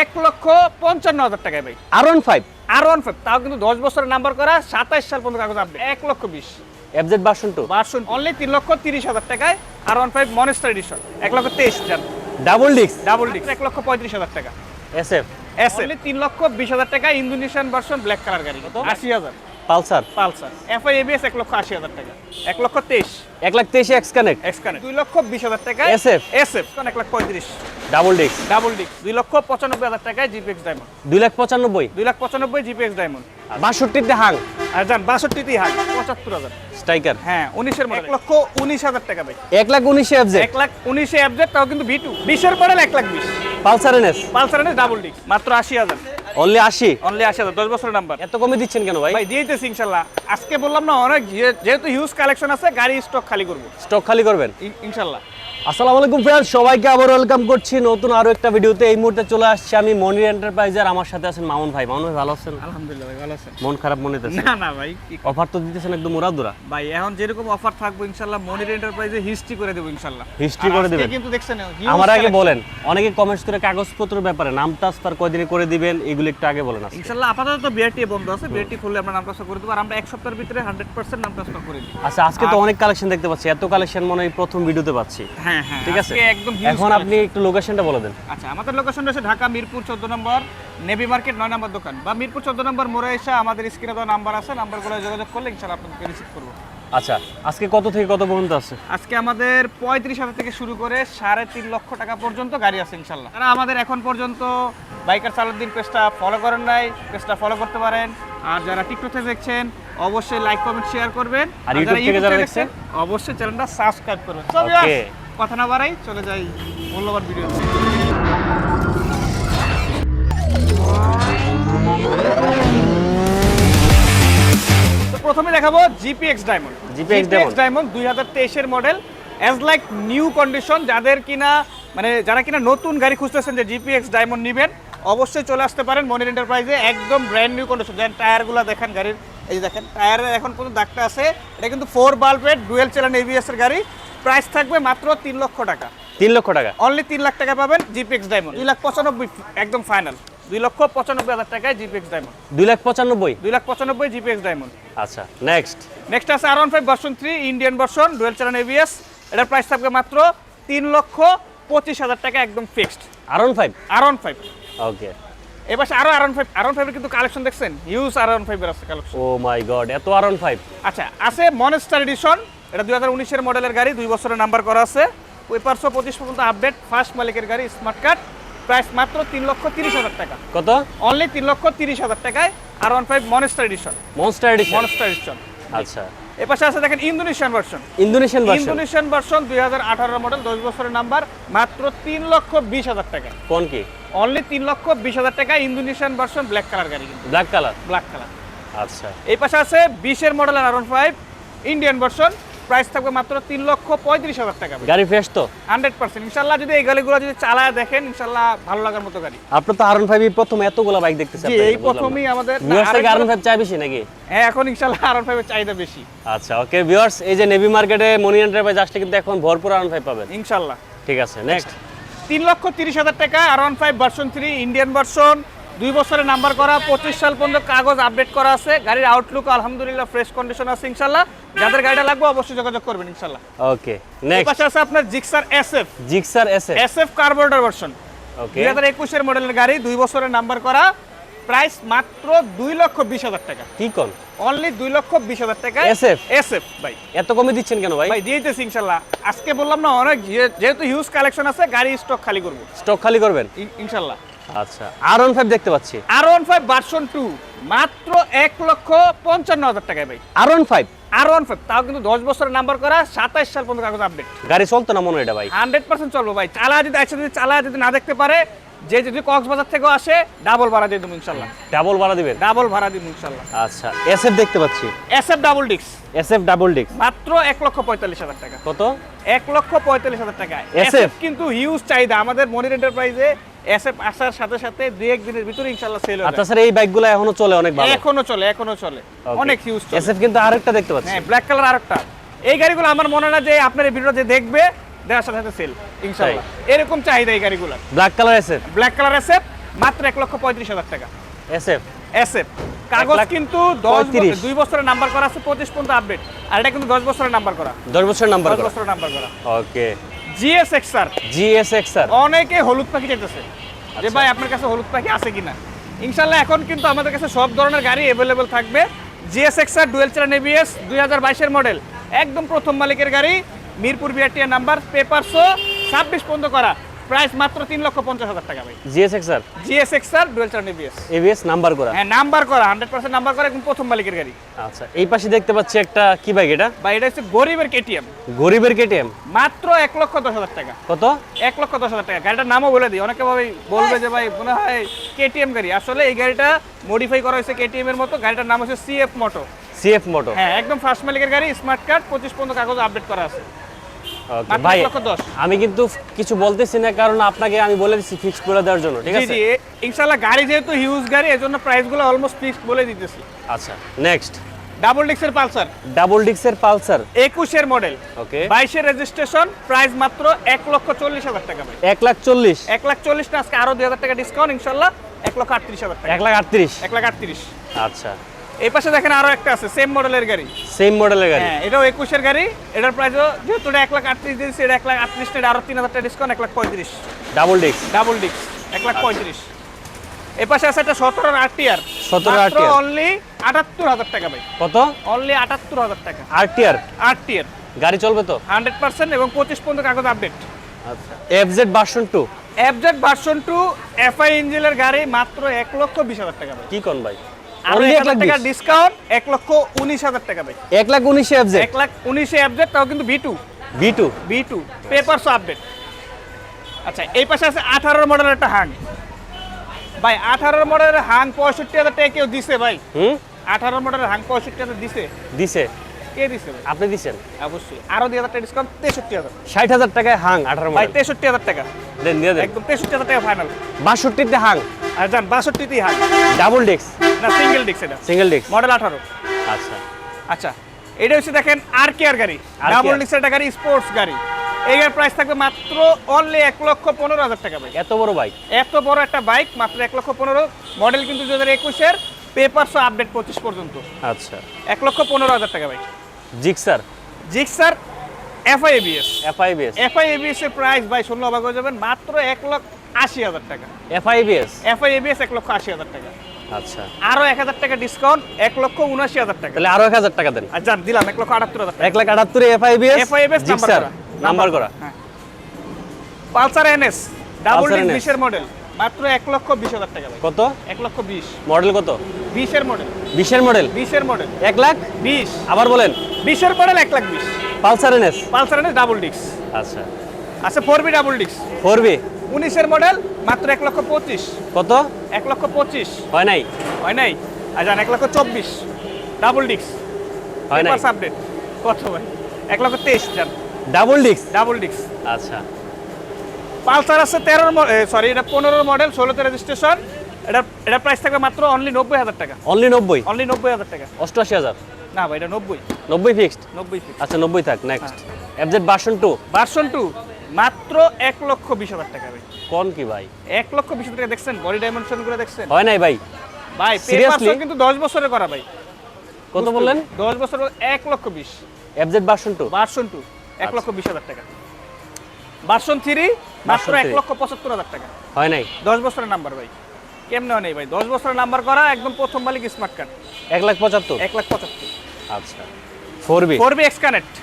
এক লক্ষ পঞ্চান্ন হাজার টাকায় ভাই। R one five R one five তাও কিন্তু দশ বছরের নাম্বার করা সাতাইশ সাল পর্যন্ত কাগজ আপডেট এক লক্ষ বিশ। FZ version two version only তিন লক্ষ তিরিশ হাজার টাকায় R one five monster edition এক লক্ষ তেইশ হাজার ডাবল ডিস্ক ডাবল ডিস্ক এক লক্ষ পঁয়ত্রিশ হাজার টাকা। এস এফ এস এফ তিন লক্ষ বিশ হাজার টাকা ইন্দোনেশিয়ান ভার্সন ব্ল্যাক কালার গাড়ি। আশি হাজার। পালসার? পালসার। এফআই এবিএস এক লক্ষ আশি হাজার টাকা। এক লক্ষ তেইশ। এক লাখ তেইশে এক্স কানেক্ট এক্স এক্সকানে দুই লক্ষ বিশ হাজার টাকা SF এসএফ। এক লাখ পঁয়ত্রিশ। Double disc? Double disc. দুই লক্ষ পঁচানব্বই হাজার টাকায় জিপিএক্স ডায়মন্ড। দুই লাখ পঁচানব্বই? দুই লাখ পঁচানব্বই জিপিএক্স ডায়মন্ড। বাষট্টিতে হাং। আর যান বাষট্টিতেই হাই পঁচাত্তর হাজার। স্ট্রাইকার। হ্যাঁ উনিশের মডেল এক লক্ষ উনিশ হাজার টাকা ভাই। এক লাখ উনিশে এফজেড এক লাখ উনিশে অ্যাবজেক্ট তাও কিন্তু ভি টু। বিশের মডেল এক লাখ বিশ। Pulsar NS? Pulsar NS double disc. মাত্র আশি হাজার। অনলি আশি? অনলি আশি হাজার দশ বছরের নাম্বার এত কমে দিচ্ছেন কেন ভাই? ভাই দিয়েতেছি ইনশাল্লাহ। আজকে বললাম না অনেক যেহেতু হিউজ কালেকশন আছে গাড়ি স্টক খালি করব। স্টক খালি করবেন? ইনশাআল্লাহ ইনশাল্লাহ। আসসালামু আলাইকুম ফ্রেন্ডস সবাইকে আবার ওয়েলকাম করছি নতুন আরও একটা ভিডিওতে এই মুহূর্তে চলে আসছি আমি মনির এন্টারপ্রাইজের আমার সাথে আছেন মামুন ভাই। মামুন ভাই ভালো আছেন? আলহামদুলিল্লাহ ভাই ভালো আছেন। মন খারাপ মনে না না ভাই অফার তো দিতেছেন একদম উড়াদুরা। ভাই এখন যেরকম অফার থাকব ইনশাল্লাহ মনির এন্টারপ্রাইজে হিস্ট্রি করে দেবো History আর করে দিবেন। কিন্তু দেখছেন আমার আগে বলেন অনেকে কমেন্টস করে কাগজপত্রের ব্যাপারে নাম ট্রান্সফার কয়দিনে করে দিবেন এগুলো একটু আগে বলেন আজকে। ইনশাল্লাহ আপাতত বিআরটি বন্ধ আছে বিআরটি খুললে আমরা নাম ট্রান্সফার করে দেবো আর আমরা এক সপ্তাহের ভিতরে হান্ড্রেড পার্সেন্ট নাম ট্রান্সফার করে দিই। আচ্ছা আজকে তো অনেক কালেকশন দেখতে পাচ্ছি এত কালেকশন মনে হয় প্রথম ভিডিওতে পাচ্ছি। হ্যাঁ হ্যাঁ ঠিক আছে? একদম এখন আপনি একটু লোকেশনটা বলে দেন। আচ্ছা আমাদের লোকেশন রয়েছে ঢাকা মিরপুর চোদ্দ নম্বর নেভি মার্কেট নয় নম্বর দোকান। বা মিরপুর চোদ্দ নম্বর মোড়ে এসে আমাদের স্ক্রিনে দেওয়া নাম্বার আছে নাম্বারগুলো যোগাযোগ করলে আপনাদেরকে রিসিভ করব। আচ্ছা আজকে কত থেকে কত পর্যন্ত আছে? আজকে আমাদের পঁয়ত্রিশ হাজার থেকে শুরু করে সাড়ে তিন লক্ষ টাকা পর্যন্ত গাড়ি আছে ইনশাল্লাহ তারা আমাদের এখন পর্যন্ত বাইকার চালুদ্দিন পেজটা ফলো করেন নাই পেজটা ফলো করতে পারেন। আর যারা টিকটকে দেখছেন অবশ্যই লাইক কমেন্ট শেয়ার করবেন। আর ইউটিউব থেকে যারা দেখছেন? অবশ্যই চ্যানেলটা সাবস্ক্রাইব করবেন। কথা না বাড়াই চলে যাই মূল্যবান ভিডিও প্রথমে দেখাবো জিপিএক্স ডায়মন্ড Diamond। ডায়মন্ড দুই হাজার তেইশের model as like new condition যাদের কিনা মানে যারা কিনা নতুন গাড়ি খুঁজতেছেন যে জিপিএক্স ডায়মন্ড নেবেন অবশ্যই চলে আসতে পারেন মনির এন্টারপ্রাইজে একদম ব্র্যান্ড নিউ কন্ডিশন যেন টায়ারগুলো দেখেন গাড়ির এই দেখেন টায়ারের এখন পর্যন্ত দাগটা আছে এটা কিন্তু ফোর বাল্বের ডুয়েল চ্যানেল এবিএস এর গাড়ি। প্রাইস থাকবে মাত্র তিন লক্ষ টাকা। তিন লক্ষ টাকা? অনলি তিন লাখ টাকা পাবেন জিপিএক্স ডায়মন্ড দুই লাখ পঁচানব্বই একদম ফাইনাল দুই লক্ষ পঁচানব্বই হাজার টাকায় জিপিএক্স ডায়মন্ড দুই লাখ পঁচানব্বই? দুই লাখ পঁচানব্বই জিপিএক্স ডায়মন্ড আচ্ছা নেক্সট নেক্সট আছে R one five version three Indian version dual channel ABS এটার প্রাইস থাকবে মাত্র তিন লক্ষ পঁচিশ হাজার টাকা একদম fixed R one five R one five okay এবার আরও R one five R one ফাইভের কিন্তু কালেকশন দেখছেন? হিউজ আর ওয়ান ফাইভের আছে কালেকশন ও মাই গড এত আর ওয়ান ফাইভ আচ্ছা আছে মনেস্টার এডিশন এটা দুই হাজার উনিশের মডেলের গাড়ি দুই বছরের নাম্বার করা আছে। পেপারশো পঁচিশ পর্যন্ত আপডেট ফার্স্ট মালিকের গাড়ি স্মার্ট কার্ড প্রাইস মাত্র তিন লক্ষ তিরিশ হাজার টাকা। কত? অনলি তিন লক্ষ তিরিশ হাজার টাকায় R one five monster edition monster edition monster edition আচ্ছা। এ পাশে আছে দেখেন Indonesian version Indonesian version Indonesian version দুই হাজার আঠারো মডেল দশ বছরের নাম্বার মাত্র তিন লক্ষ বিশ হাজার টাকা। কোন কি? অনলি তিন লক্ষ বিশ হাজার টাকা ইন্দোনেশিয়ান ভার্সন ব্ল্যাক কালার গাড়ি কিন্তু। ব্ল্যাক কালার ব্ল্যাক কালার আচ্ছা। এই পাশে আছে বিশের model R one five Indian version price থাকবে মাত্র তিন লক্ষ পঁয়ত্রিশ হাজার টাকা গাড়ি ফ্রেশ তো? হান্ড্রেড পার্সেন্ট ইনশাল্লাহ যদি এই গাড়িগুলো যদি চালায় দেখেন ইনশাল্লাহ ভালো লাগার মতো গাড়ি। আপনার তো আর ওয়ান ফাইভ প্রথম এতগুলো বাইক দেখতেছি জি এই প্রথমেই আমাদের ভিউয়ার্স থেকে আর আরেকবার- ফাইভ চাই বেশি নাকি? হ্যাঁ এখন ইনশাল্লাহ আর ওয়ান ফাইভের চাহিদা বেশি। আচ্ছা ওকে ভিউয়ার্স এই যে নেভি মার্কেটে মনি এন্টারপ্রাইজ আসলে কিন্তু এখন ভরপুর আর ওয়ান ফাইভ পাবেন। ইনশাল্লাহ। ঠিক আছে নেক্সট তিন লক্ষ তিরিশ হাজার টাকা R one five version three Indian version দুই বছরের নাম্বার করা পঁচিশ সাল পর্যন্ত কাগজ আপডেট করা আছে। গাড়ির আউটলুক আলহামদুলিল্লাহ ফ্রেশ কন্ডিশন আছে ইনশাল্লাহ। যাদের গাড়িটা লাগবে অবশ্যই যোগাযোগ করবেন ইনশাল্লাহ। ওকে নেক্সট পাশে আছে আপনার Gixxer SF Gixxer S A SF carburettor version okay দুই হাজার একুশের মডেলের গাড়ি দুই বছরের নাম্বার করা। প্রাইস মাত্র দুই লক্ষ বিশ হাজার টাকা। কি কোন? অনলি দুই লক্ষ বিশ হাজার টাকা। SF? এসএফ ভাই। এত কমে দিচ্ছেন কেন ভাই? ভাই দিয়েতেছি ইনশাল্লাহ। আজকে বললাম না অনেক যেহেতু হিউজ কালেকশন আছে গাড়ি স্টক খালি করব। স্টক খালি করবেন? ইন- ইনশাল্লাহ। আচ্ছা আর ওয়ান ফাইভ দেখতে পাচ্ছি। R one five version two মাত্র এক লক্ষ পঞ্চান্ন হাজার টাকায় ভাই। R one five R one five তাও কিন্তু দশ বছরের নাম্বার করা সাতাইশ সাল পর্যন্ত কাগজ আপডেট গাড়ি চলতো না মনে এটা ভাই? হান্ড্রেড পার্সেন্ট চলবো ভাই। চালা যদি একসাথে চালা যদি না দেখতে পারে যে যদি কক্সবাজার থেকেও আসে ডাবল ভাড়া দিয়ে দেবো ইনশাল্লাহ। ডাবল ভাড়া দিবেন? ডাবল ভাড়া দিব ইনশাল্লাহ। আচ্ছা এস এফ দেখতে পাচ্ছি। এস এফ ডাবল ডিক্স এস এফ ডাবল ডিস্ক মাত্র এক লক্ষ পঁয়তাল্লিশ হাজার টাকা। কত? এক লক্ষ পঁয়তাল্লিশ হাজার টাকা এসএফ কিন্তু হিউজ চাহিদা। আমাদের মনির এন্টারপ্রাইজে এসএফ আসার সাথে সাথে দুই এক দিনের ভিতরে ইনশাল্লাহ সেল হয়ে আচ্ছা স্যার এই বাইকগুলো এখনও চলে অনেক ভালো। এখনও চলে এখনও চলে। অনেক হিউজ চলে। এস এফ কিন্তু আরেকটা দেখতে পাচ্ছি। হ্যাঁ ব্ল্যাক কালার আরেকটা। এই গাড়িগুলো আমার মনে হয় না যে আপনার এই ভিডিওতে দেখবে দেওয়ার সাথে সাথে সেল ইনশাল্লাহ এরকম চাহিদা এই গাড়িগুলো black colour S F black colour SF মাত্র এক লক্ষ পঁয়ত্রিশ হাজার টাকা। এসএফ এসএফ কাগজ কিন্তু দশ পঁয়ত্রিশ। দুই বছরের নাম্বার করা আছে পঁচিশ পর্যন্ত আপডেট আর এটা কিন্তু দশ বছরের নাম্বার করা। দশ বছর নাম্বার দশ বছরের নাম্বার করা। ওকে জিএস এক্সআর জিএসএক্স আর অনেকে হলুদ পাখি চাইতেছে। যে আচ্ছা। ভাই আপনার কাছে হলুদ পাখি আছে কিনা? ইনশাল্লাহ এখন কিন্তু আমাদের কাছে সব ধরনের গাড়ি অ্যাভেলেবেল থাকবে। GS XR dual channel ABS দুই হাজার বাইশের মডেল একদম প্রথম মালিকের গাড়ি মিরপুর বিআরটিএ নাম্বার পেপারসো ছাব্বিশ পর্যন্ত করা। প্রাইস মাত্র তিন লক্ষ পঞ্চাশ হাজার টাকা ভাই। GSX R? GS XR dual চালান এবিএস এবিএস নাম্বার করা? হ্যাঁ নাম্বার করা হান্ড্রেড পার্সেন্ট নাম্বার করা একদম প্রথম মালিকের গাড়ি। আচ্ছা এই পাশে দেখতে পাচ্ছি একটা কি বাইক এটা? এটা হচ্ছে গরিবের কেটিএম গরিবের কেটিএম মাত্র এক লক্ষ দশ হাজার টাকা। কত? এক লক্ষ দশ হাজার টাকা। গাড়িটার নামও বলে দিই অনেকে ভাবে বলবে যে ভাই মনে হয় কেটিএম গাড়ি। আসলে এই গাড়িটা মডিফাই করা হয়েছে কেটিএম এর মতো গাড়িটার নাম হচ্ছে সিএফ মোটো সিএফ মোটো হ্যাঁ একদম ফার্স্ট মালিকের গাড়ি স্মার্ট কার্ড পঁচিশ পর্যন্ত কাগজ আপডেট করা আছে। ভাই। আমি কিন্তু কিছু বলতেছি না কারণ আপনাকে আমি বলে দিচ্ছি ফিক্স করে দেওয়ার জন্য ঠিক আছে? ইনশাল্লাহ গাড়ি যেহেতু হিউজ গাড়ি এজন্য প্রাইসগুলো অলমোস্ট ফিক্সড বলে দিতেছি। আচ্ছা নেক্সট ডাবল ডিক্সের পালসার ডাবল ডিক্সের পালসার একুশের মডেল ওকে বাইশের রেজিস্ট্রেশন প্রাইস মাত্র এক লক্ষ চল্লিশ হাজার টাকা ভাই। এক লাখ চল্লিশ। এক লাখ চল্লিশ না আজকে আরও দুই হাজার টাকা ডিসকাউন্ট ইনশাল্লাহ এক লক্ষ আটত্রিশ হাজার টাকা। এক লাখ আটত্রিশ। এক লাখ আটত্রিশ। আচ্ছা। এই পাশে দেখেন আরও একটা আছে সেম মডেলের গাড়ি। সেম মডেলের গাড়ি। হ্যাঁ এটাও একুশের গাড়ি। এটার প্রাইসও যেহেতু এটা এক লাখ আটত্রিশ দিয়েছে এটা এক লাখ আটত্রিশ টাকা আরও তিন হাজার টাকা ডিসকাউন্ট এক লাখ পঁয়ত্রিশ। ডাবল ডিক্স ডাবল ডিক্স এক লাখ পঁয়ত্রিশ। এই পাশে আছে একটা সতেরো আরটিআর 17 RTR অনলি আটাত্তর হাজার টাকা ভাই। কত? অনলি আটাত্তর হাজার টাকা। আরটিআর আরটিআর গাড়ি চলবে তো? হান্ড্রেড পার্সেন্ট এবং পঁচিশ পর্যন্ত কাগজ আপডেট আচ্ছা FZ version two FZ version two FI ইঞ্জিনের গাড়ি মাত্র এক লক্ষ বিশ হাজার টাকা ভাই। কি কোন ভাই? আর এক এক লাখ টাকা ডিসকাউন্ট এক লক্ষ উনিশ হাজার টাকা ভাই। এক লাখ উনিশে এফজেড এক লাখ উনিশে এফজেড তাও কিন্তু V two B two papers update আচ্ছা এই পাশে আছে আঠারোর মডেলের একটা হাং ভাই আঠারোর মডেলের হাং পঁয়ষট্টি হাজার টাকা কেউ দিছে ভাই। হুম? আঠারো মডেলের হাং পঁয়ষট্টি হাজার দিছে। দিছে। কে দিছে আপনি দিছেন? অবশ্যই। আরও দুই হাজার টাকা ডিসকাউন্ট তেষট্টি হাজার। ষাট হাজার টাকায় হাং আঠারো ভাই তেষট্টি হাজার টাকা। দেন দিয়ে দেন। একদম তেষট্টি হাজার টাকা ফাইনাল বাষট্টিতে হাং। আর যান বাষট্টিতেই হাং। ডাবল ডিক্স না সিঙ্গেল এটা। সিঙ্গেল ডিক্স মডেল আঠারো। আচ্ছা। আচ্ছা এটা হচ্ছে দেখেন আর গাড়ি। আর ডাবল। একটা গাড়ি স্পোর্টস গাড়ি। প্রাইস থাকবে মাত্র অনলি এক লক্ষ পনেরো হাজার টাকা ভাই। এত বড় বাইক এত বড় একটা বাইক মাত্র এক লক্ষ পনেরো। মডেল কিন্তু দু হাজার একুশের পেপারসও আপডেট পঁচিশ পর্যন্ত। আচ্ছা। এক লক্ষ পনেরো হাজার টাকা bike Gixxer? Gixxer FI ABS. FI ABS এর প্রাইস ভাই শুনলে অবাক হয়ে যাবেন মাত্র এক লক্ষ আশি হাজার টাকা। এফআইবিএস? এফআই এবিএস এক লক্ষ আশি হাজার টাকা। আচ্ছা। আরও এক হাজার টাকা ডিসকাউন্ট এক লক্ষ উনআশি হাজার টাকা। তাহলে আরও এক হাজার টাকা দেন। যান দিলাম এক লক্ষ আটাত্তর হাজার এক lakh আটাত্তরে FI ABS FI ABS number করা নাম্বার করা। হ্যাঁ। পালসার এনএস ডাবল ডিস্ক বিশের মডেল মাত্র এক লক্ষ বিশ হাজার টাকা ভাই। কত? এক লক্ষ বিশ। মডেল কত? বিশের মডেল। বিশের মডেল? বিশের মডেল। এক লাখ? বিশ। আবার বলেন। বিশের মডেল এক লাখ বিশ। Pulsar NS? Pulsar NS double disc. আচ্ছা। আচ্ছা four B double disc. Four B? উনিশের মডেল মাত্র এক লক্ষ পঁচিশ। কত? এক লক্ষ পঁচিশ। হয় নাই? হয় নাই? জান এক লক্ষ চব্বিশ। Double disc. হয় নাই? আপডেট কত ভাই? এক লক্ষ তেইশ ডাবল ডিক্স ডাবল ডিস্ক। আচ্ছা। পালসার আছে তেরোর সরি এটা পনেরোর মডেল ষোলোতে রেজিস্ট্রেশন এটা এটা প্রাইস থাকবে মাত্র অনলি নব্বই হাজার টাকা। অনলি নব্বই? অনলি নব্বই হাজার টাকা। অষ্টআশি হাজার? না ভাই এটা নব্বই। নব্বই ফিক্সড নব্বই আচ্ছা নব্বই থাক next. FZ version two version two মাত্র এক লক্ষ বিশ হাজার টাকা ভাই। কোন কি ভাই? এক লক্ষ বিশ হাজার টাকা দেখছেন? বডি ডাইমেনশনগুলো দেখছেন? হয় নাই ভাই। ভাই? পেপারসও কিন্তু দশ বছরের করা ভাই। কত বললেন? দশ বছর এক লক্ষ বিশ। FZ version two version two এক আচ্ছা। লক্ষ বিশ হাজার টাকা। ভার্সন থ্রি মাত্র এক লক্ষ পঁচাত্তর হাজার টাকা। হয় নাই? দশ বছরের নাম্বার ভাই। কেমনে নেই ভাই? দশ বছরের নাম্বার করা একদম প্রথম মালিক স্মার্ট কার্ড এক লাখ পঁচাত্তর? এক লাখ পঁচাত্তর। আচ্ছা। Four B? Four B X connect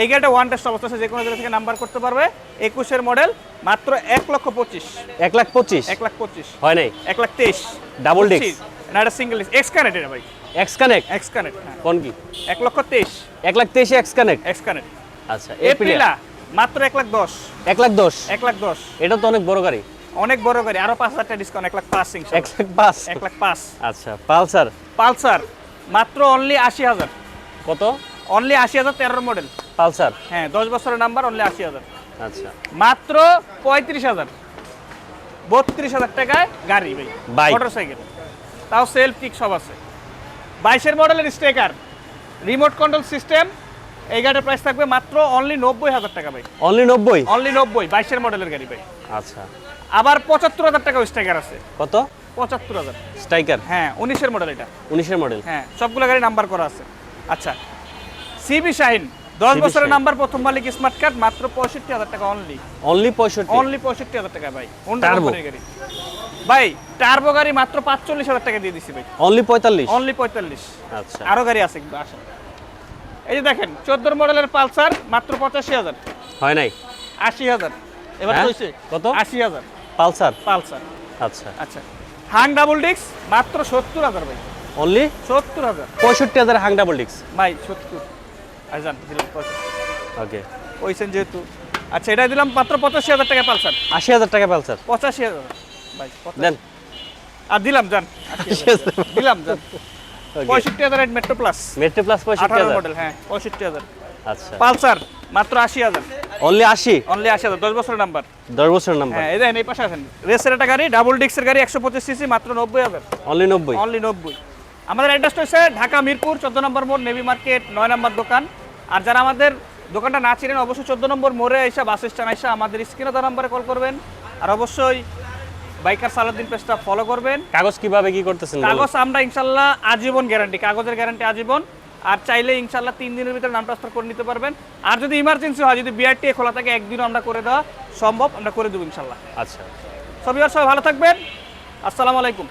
এই গাড়িটা ওয়ান টেস্ট অবস্থা আছে যে কোনো জায়গা থেকে নাম্বার করতে পারবে। একুশের মডেল মাত্র এক লক্ষ পঁচিশ। এক লাখ পঁচিশ? এক লাখ পঁচিশ। হয় নাই? এক লাখ তেইশ। Double disc? না এটা সিঙ্গেল ডিস্ক এক্স কানেক্ট এটা ভাই। এক্স কানেক্ট এক্স কানেক্ট কোন কি? এক লক্ষ তেইশ। এক লাখ তেইশে এক্স কানেক্ট এক্স কানেক্ট আচ্ছা এপ্রিলা। মাত্র এক লাখ দশ। এক লাখ দশ? এক লাখ দশ। এটা তো অনেক বড় গাড়ি। অনেক বড় গাড়ি। আরও পাঁচ হাজার টাকা ডিসকাউন্ট এক লাখ পাঁচ এক লাখ পাঁচ? এক লাখ পাঁচ। আচ্ছা পালসার? পালসার। মাত্র অনলি আশি হাজার। কত? অনলি আশি হাজার তেরোর মডেল পালসার? হ্যাঁ দশ বছরের নাম্বার অনলি আশি হাজার। আচ্ছা। মাত্র পঁয়ত্রিশ হাজার। বত্রিশ হাজার টাকায় গাড়ি ভাই। Bike. মোটর সাইকেল তাও সেলফ কিক সব আছে। বাইশের মডেলের স্টেকার রিমোট কন্ট্রোল সিস্টেম এই গাড়ির প্রাইস থাকবে মাত্র অনলি নব্বই হাজার টাকা ভাই। অনলি নব্বই? অনলি নব্বই বাইশের মডেলের গাড়ি ভাই। আচ্ছা। আবার পঁচাত্তর হাজার টাকা স্ট্রাইকার আছে। কত? পঁচাত্তর হাজার। স্ট্রাইকার হ্যাঁ উনিশের মডেল এটা। উনিশের মডেল হ্যাঁ সবগুলো গাড়ি নাম্বার করা আছে। আচ্ছা সিবি শাহিন দশ বছরের নাম্বার প্রথম মালিক স্মার্ট কার্ড মাত্র পঁয়ষট্টি হাজার টাকা অনলি অনলি পঁয়ষট্টি? অনলি পঁয়ষট্টি হাজার টাকা ভাই? গাড়ি। ভাই টার্বো গাড়ি মাত্র পাঁচচল্লিশ হাজার টাকা দিয়ে দিছি ভাই। অনলি পঁয়তাল্লিশ? অনলি পঁয়তাল্লিশ। আচ্ছা। আরও গাড়ি আছে আসেন। এই যে দেখেন চোদ্দোর মডেলের পালসার মাত্র পঁচাশি হাজার। হয় নাই? আশি হাজার। এবার হ্যাঁ? হয়েছে কত? আশি হাজার। পালসার? পালসার। আচ্ছা। আচ্ছা। হাং ডাবল ডিক্স মাত্র সত্তর হাজার ভাই। অনলি? সত্তর হাজার। পঁয়ষট্টি হাজার হাং ডাবল ডিক্স ভাই সত্তর। আজান দিলাম ওকে। ওইছেন যেহেতু। আচ্ছা এটা দিলাম মাত্র পঁচাশি হাজার টাকা পালসার। আশি হাজার টাকা পালসার? পঁচাশি হাজার। ভাই দেন। আর দিলাম যান। দিলাম যান পঁয়ষট্টি হাজার মেট্রো প্লাস মেট্রো প্লাস পঁয়ষট্টি হাজার। মডেল হ্যাঁ পঁয়ষট্টি হাজার। আচ্ছা। পালসার মাত্র আশি হাজার। অনলি আশি? অনলি আশি হাজার দশ বছরের নাম্বার দশ বছরের নাম্বার হ্যাঁ এই দেখেন এই পাশে আছেন রেসের একটা গাড়ি ডাবল ডিক্সের গাড়ি একশো পঁচিশ সিসি মাত্র নব্বই হাজার। অনলি নব্বই? অনলি নব্বই। আমাদের অ্যাড্রেসটা হচ্ছে ঢাকা মিরপুর চোদ্দ নম্বর মোড় নেভি মার্কেট নয় নম্বর দোকান। আর যারা আমাদের দোকানটা না চিনেন অবশ্যই চোদ্দ নম্বর মোড়ে এসে বাস স্ট্যান্ড এসে আমাদের স্ক্রিনে দেওয়া নম্বরে কল করবেন। আর অবশ্যই বাইকার সালাদিন পেজটা ফলো করবেন। কাগজ কীভাবে কি করতেছেন কাগজ আমরা ইনশাল্লাহ আজীবন গ্যারান্টি কাগজের গ্যারান্টি আজীবন। আর চাইলে ইনশাল্লাহ তিন দিনের ভিতরে নাম ট্রান্সফার করে নিতে পারবেন। আর যদি ইমার্জেন্সি হয় যদি বিআরটি খোলা থাকে একদিনও আমরা করে দেওয়া সম্ভব আমরা করে দেবো ইনশাল্লাহ। আচ্ছা। সবাই সবাই ভালো থাকবেন। আসসালামু আলাইকুম।